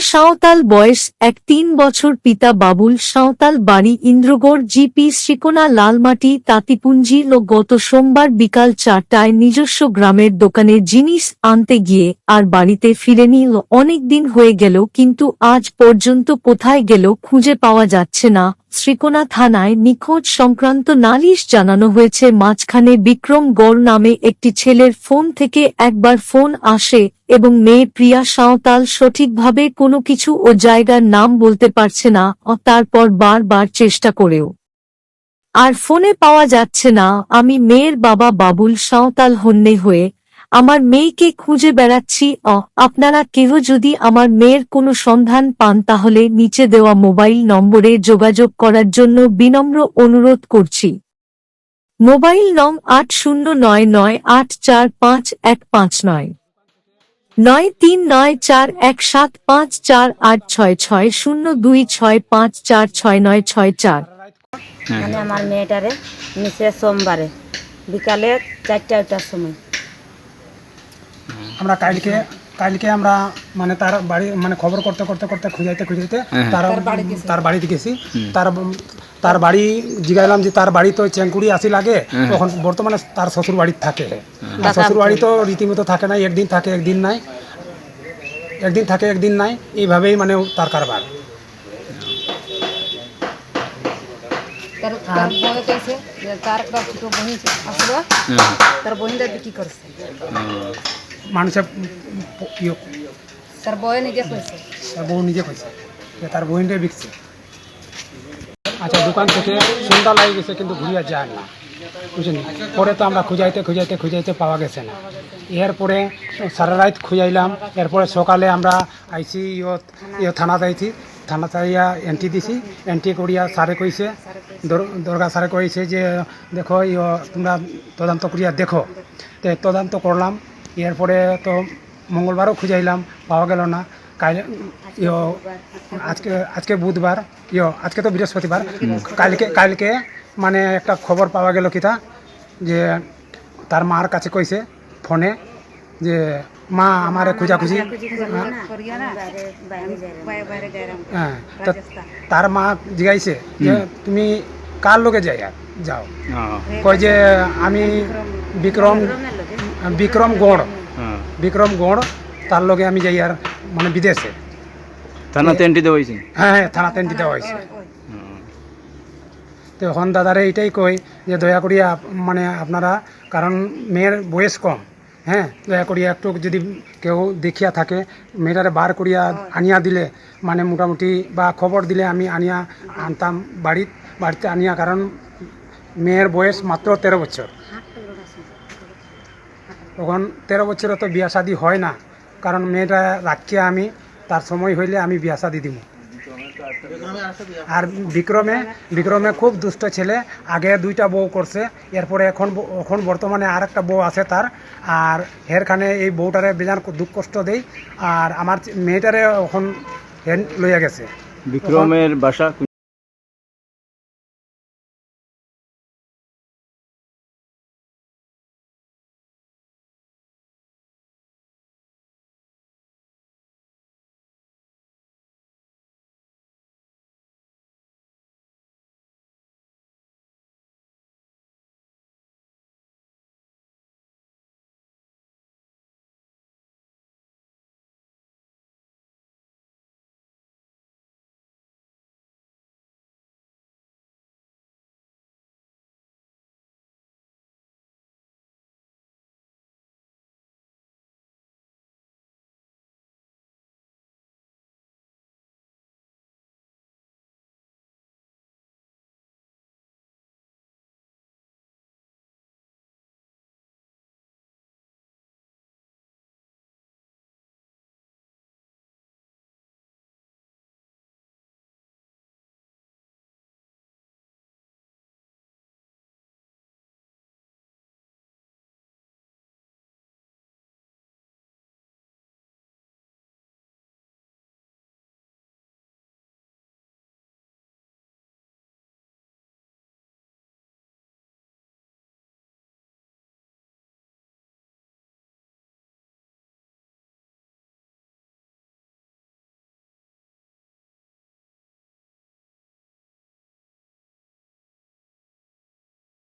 সাঁওতাল বয়স এক তিন বছর পিতা বাবুল, সাঁওতাল বাড়ি ইন্দ্রগড়, জিপি শ্রীকোনা লালমাটি, তাঁতিপুঞ্জি ও গত সোমবার বিকাল চারটায় নিজস্ব গ্রামের দোকানে জিনিস আনতে গিয়ে আর বাড়িতে ফিরেনি অনেক দিন হয়ে গেল, কিন্তু আজ পর্যন্ত কোথায় গেল খুঁজে পাওয়া যাচ্ছে না। শ্রীকোনা থানায় নিখোঁজ সংক্রান্ত নালিশ জানানো হয়েছে। মাঝখানে বিক্রম গড় নামে একটি ছেলের ফোন থেকে একবার ফোন আসে এবং মেয়ে প্রিয়া সাঁওতাল সঠিকভাবে কোনো কিছু ও জায়গার নাম বলতে পারছে না ও তারপর বারবার চেষ্টা করেও। আর ফোনে পাওয়া যাচ্ছে না, আমি মেয়ের বাবা বাবুল সাঁওতাল হন্যে হয়ে, আমার মেয়েকে খুঁজে বেড়াচ্ছি, অ, আপনারা কেহ যদি আমার মেয়ের কোনো সন্ধান পান তাহলে নিচে দেওয়া মোবাইল নম্বরে যোগাযোগ করার জন্য বিনম্র অনুরোধ করছি। মোবাইল নং আট শূন্য নয় নয় আট চার পাঁচ এক পাঁচ নয়। নয় তিন নয় চার এক সাত পাঁচ চার আট ছয় ছয় শূন্য দুই ছয় পাঁচ চার ছয় নয় ছয় চার। মানে আমার মেয়েটারে নিচে সোমবারে বিকালে চারটা ওটার সময়। আমরা কালকে কালকে আমরা মানে তার বাড়ি মানে খবর করতে করতে করতে খুঁজাইতে খুঁজাইতে তার তার বাড়িতে গেছি। তার তার বাড়ি জিগাইলাম যে তার বাড়ি তো চেঙ্কুড়ি আসি লাগে তখন বর্তমানে তার শ্বশুর বাড়িতে থাকে। শ্বশুর বাড়ি তো রীতিমতো থাকে না একদিন থাকে একদিন নাই। একদিন থাকে একদিন নাই। এইভাবেই মানে তার কারবার। তার কইছে তার একটা ছোট বহিন আসলো তার বহিনটা বিক্রি করছে। মানুষের ইয়ে তার বয়ে নিজে কইছে তার বউ নিজে কইছে তার বহিনটা বিকছে। আচ্ছা দোকান থেকে সন্ধ্যা লাগে গেছে কিন্তু ঘুরিয়া যায় না। বুঝলেন পরে তো আমরা খুঁজাইতে খুঁজাইতে খুঁজাইতে পাওয়া গেছে না। এরপরে সারা রাত খুঁজাইলাম। এরপরে সকালে আমরা আইসি ইয় থানা যাইছি থানা চাইয়া এন্ট্রি দিছি। এন্ট্রি করিয়া স্যারে কইছে দর- দরগা স্যারে কইছে যে দেখো ইয় তোমরা তদন্ত করিয়া দেখো। তো তদন্ত করলাম। এরপরে তো মঙ্গলবারও খুঁজাইলাম পাওয়া গেল না। কাল ইয় আজকে আজকে বুধবার ইয় আজকে তো বৃহস্পতিবার। কালকে কালকে মানে একটা খবর পাওয়া গেল কিতা যে তার মার কাছে কইছে ফোনে যে মা আমারে খোঁজাখুঁজি। হ্যাঁ তো তার মা জিগাইছে যে তুমি কার লোকে যাই আর যাও কয় যে আমি বিক্রম বিক্রম গড়। বিক্রম গড় তার লগে আমি যাই আর মানে বিদেশে। থানাতে এন্ট্রি দেওয়া হয়েছে? হ্যাঁ হ্যাঁ থানাতে দেওয়া হয়েছে। তো এখন দাদারে এইটাই কই যে দয়া করিয়া আপ- মানে আপনারা কারণ মেয়ের বয়স কম হ্যাঁ দয়া করিয়া একটু যদি কেউ দেখিয়া থাকে মেয়েটারে বার করিয়া আনিয়া দিলে মানে মোটামুটি বা খবর দিলে আমি আনিয়া আনতাম বাড়িত বাড়িতে আনিয়া কারণ মেয়ের বয়স মাত্র তেরো বছর। তখন তেরো বছরে তো বিয়া শাদি হয় না। কারণ মেয়েটা রাখিয়া আমি, তার সময় হইলে আমি বিয়া শাদি দিব আর বিক্রমে বিক্রমে খুব দুষ্ট ছেলে, আগে দুইটা বউ করছে, এরপরে এখন এখন বর্তমানে আর একটা বউ আছে তার। আর হেরখানে এই বউটারে বেজান দুঃখ কষ্ট দেই। আর আমার মেয়েটারে এখন লইয়া গেছে। বিক্রমের বাসা